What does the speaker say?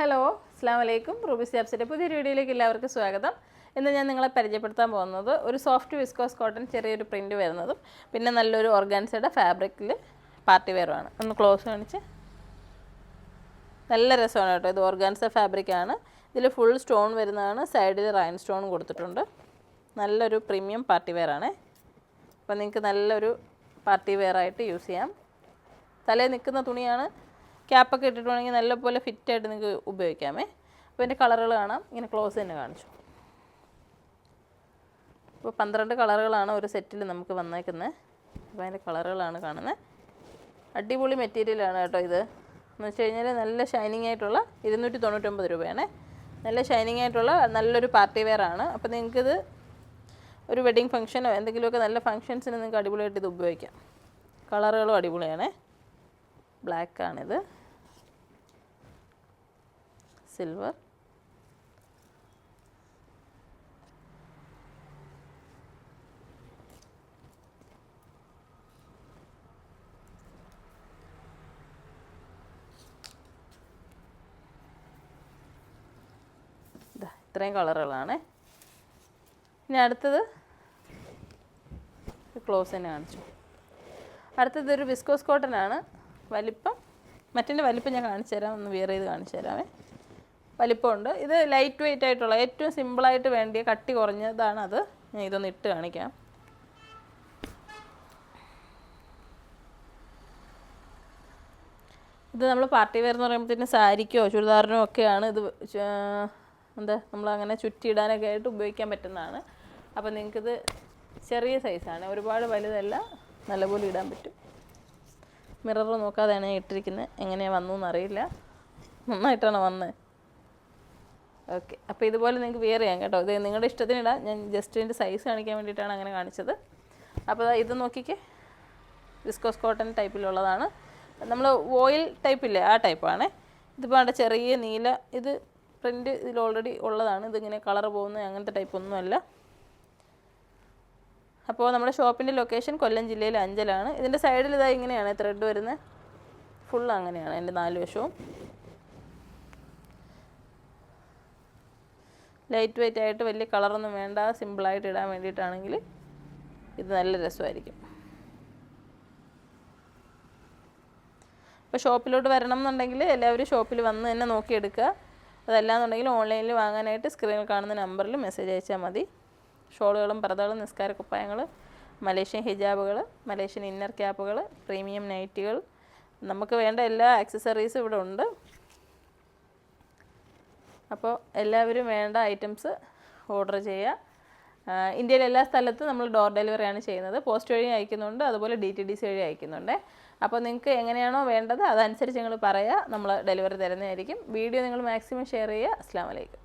Hello അസ്സാം വലൈക്കും Ruby സ്റ്റാപ്സിന്റെ പുതിയൊരു വീഡിയോയിലേക്ക് എല്ലാവർക്കും സ്വാഗതം. ഇന്ന് ഞാൻ നിങ്ങളെ പരിചയപ്പെടുത്താൻ പോകുന്നത് ഒരു സോഫ്റ്റ് വിസ്കോസ് കോട്ടൺ ചെറിയൊരു പ്രിന്റ് വരുന്നതും പിന്നെ നല്ലൊരു ഓർഗാൻസയുടെ ഫാബ്രിക്കിൽ പാർട്ടി വെയറുമാണ് ഒന്ന് ക്ലോസ് കാണിച്ച്. നല്ല രസമാണ് കേട്ടോ. ഇത് ഓർഗാൻസ ഫാബ്രിക്കാണ്. ഇതിൽ ഫുൾ സ്റ്റോൺ വരുന്നതാണ്. സൈഡിൽ റൈൻ സ്റ്റോൺ കൊടുത്തിട്ടുണ്ട്. നല്ലൊരു പ്രീമിയം പാർട്ടി വെയറാണ് അപ്പോൾ നിങ്ങൾക്ക് നല്ലൊരു പാർട്ടി വെയറായിട്ട് യൂസ് ചെയ്യാം. തലേ നിൽക്കുന്ന തുണിയാണ് ക്യാപ്പൊക്കെ ഇട്ടിട്ടുണ്ടെങ്കിൽ നല്ലപോലെ ഫിറ്റായിട്ട് നിങ്ങൾക്ക് ഉപയോഗിക്കാമേ. അപ്പോൾ എന്റെ കളറുകൾ കാണാം. ഇങ്ങനെ ക്ലോസ് തന്നെ കാണിച്ചു. അപ്പോൾ പന്ത്രണ്ട് കളറുകളാണ് ഒരു സെറ്റിൽ നമുക്ക് വന്നേക്കുന്നത്. അപ്പോൾ അതിന്റെ കളറുകളാണ് കാണുന്നത്. അടിപൊളി മെറ്റീരിയലാണ് കേട്ടോ ഇത്. എന്ന് വെച്ച് കഴിഞ്ഞാൽ നല്ല ഷൈനിങ് ആയിട്ടുള്ള ഇരുന്നൂറ്റി തൊണ്ണൂറ്റൊമ്പത് രൂപയാണ്. നല്ല ഷൈനിങ് ആയിട്ടുള്ള നല്ലൊരു പാർട്ടി വെയർ ആണ്. അപ്പോൾ നിങ്ങൾക്കിത് ഒരു വെഡിങ് ഫംഗ്ഷനോ എന്തെങ്കിലുമൊക്കെ നല്ല ഫംഗ്ഷൻസിന് നിങ്ങൾക്ക് അടിപൊളിയായിട്ട് ഇത് ഉപയോഗിക്കാം. കളറുകളും അടിപൊളിയാണ്. ബ്ലാക്ക് ഇതാ ഇത്രയും കളറുകളാണ്. ഇനി അടുത്തത് ക്ലോസ് തന്നെ കാണിച്ചു. അടുത്തത് ഒരു വിസ്കോസ് കോട്ടൺ ആണ്. വലിപ്പം മറ്റേ വലിപ്പം ഞാൻ കാണിച്ചു തരാം ഒന്ന് വിയർ ചെയ്ത് കാണിച്ചു തരാമേ വലിപ്പമുണ്ട്. ഇത് ലൈറ്റ് വെയിറ്റ് ആയിട്ടുള്ള ഏറ്റവും സിമ്പിളായിട്ട് വേണ്ടിയ കട്ടി കുറഞ്ഞതാണ് അത്. ഞാൻ ഇതൊന്ന് ഇട്ട് കാണിക്കാം. ഇത് നമ്മൾ പാർട്ടി വെയർ എന്ന് പറയുമ്പോഴത്തേന് സാരിക്കോ ചുരിദാറിനോ ഒക്കെയാണ് ഇത് എന്താ നമ്മളങ്ങനെ ചുറ്റിയിടാനൊക്കെ ആയിട്ട് ഉപയോഗിക്കാൻ പറ്റുന്നതാണ്. അപ്പോൾ നിങ്ങൾക്കിത് ചെറിയ സൈസാണ് ഒരുപാട് വലുതല്ല നല്ലപോലെ ഇടാൻ പറ്റും. മിറർ നോക്കാതെയാണ് ഞാൻ ഇട്ടിരിക്കുന്നത് എങ്ങനെയാണ് വന്നു എന്നറിയില്ല നന്നായിട്ടാണ് വന്നത് ഓക്കെ. അപ്പോൾ ഇതുപോലെ നിങ്ങൾക്ക് വെയർ ചെയ്യാം കേട്ടോ. ഇത് നിങ്ങളുടെ ഇഷ്ടത്തിന് ഞാൻ ജസ്റ്റ് ഇതിന്റെ സൈസ് കാണിക്കാൻ വേണ്ടിയിട്ടാണ് അങ്ങനെ കാണിച്ചത്. അപ്പോൾ ഇത് നോക്കിക്കേ. വിസ്കോസ് കോട്ടൺ ടൈപ്പിലുള്ളതാണ് നമ്മൾ ഓയിൽ ടൈപ്പില്ലേ ആ ടൈപ്പാണ് ഇതിപ്പോൾ അവിടെ ചെറിയ നീല ഇത് പ്രിന്റ് ഇതിൽ ഓൾറെഡി ഉള്ളതാണ്. ഇതിങ്ങനെ കളർ പോകുന്ന അങ്ങനത്തെ ടൈപ്പ് ഒന്നുമല്ല അപ്പോൾ നമ്മുടെ ഷോപ്പിന്റെ ലൊക്കേഷൻ കൊല്ലം ജില്ലയിൽ അഞ്ചലാണ്. ഇതിന്റെ സൈഡിൽ ഇതാ ഇങ്ങനെയാണ് ത്രെഡ് വരുന്നത് ഫുൾ അങ്ങനെയാണ് എന്റെ നാല് വശവും. ലൈറ്റ് വെയിറ്റ് ആയിട്ട് വലിയ കളറൊന്നും വേണ്ട. സിമ്പിളായിട്ട് ഇടാൻ വേണ്ടിയിട്ടാണെങ്കിൽ ഇത് നല്ല രസമായിരിക്കും. അപ്പോൾ ഷോപ്പിലോട്ട് വരണം എന്നുണ്ടെങ്കിൽ എല്ലാവരും ഷോപ്പിൽ വന്ന് തന്നെ നോക്കിയെടുക്കുക. അതല്ലാന്നുണ്ടെങ്കിൽ ഓൺലൈനിൽ വാങ്ങാനായിട്ട് സ്ക്രീനിൽ കാണുന്ന നമ്പറിൽ മെസ്സേജ് അയച്ചാൽ മതി. ഷോളുകളും പർദ്ദകളും നിസ്കാര കുപ്പായങ്ങൾ മലേഷ്യൻ ഹിജാബുകൾ മലേഷ്യൻ ഇന്നർ ക്യാപ്പുകൾ പ്രീമിയം നൈറ്റികൾ നമുക്ക് വേണ്ട എല്ലാ ആക്സസറീസും ഇവിടെ ഉണ്ട്. അപ്പോൾ എല്ലാവരും വേണ്ട ഐറ്റംസ് ഓർഡർ ചെയ്യുക. ഇന്ത്യയിലെ എല്ലാ സ്ഥലത്തും നമ്മൾ ഡോർ ഡെലിവറിയാണ് ചെയ്യുന്നത്. പോസ്റ്റ് വഴി അയക്കുന്നുണ്ട് അതുപോലെ ഡി ടി ഡി സി വഴി അയക്കുന്നുണ്ട്. അപ്പോൾ നിങ്ങൾക്ക് എങ്ങനെയാണോ വേണ്ടത് അതനുസരിച്ച് നിങ്ങൾ പറയുക നമ്മൾ ഡെലിവറി തരുന്നതായിരിക്കും. വീഡിയോ നിങ്ങൾ മാക്സിമം ഷെയർ ചെയ്യുക. അസ്സാം വലൈക്കും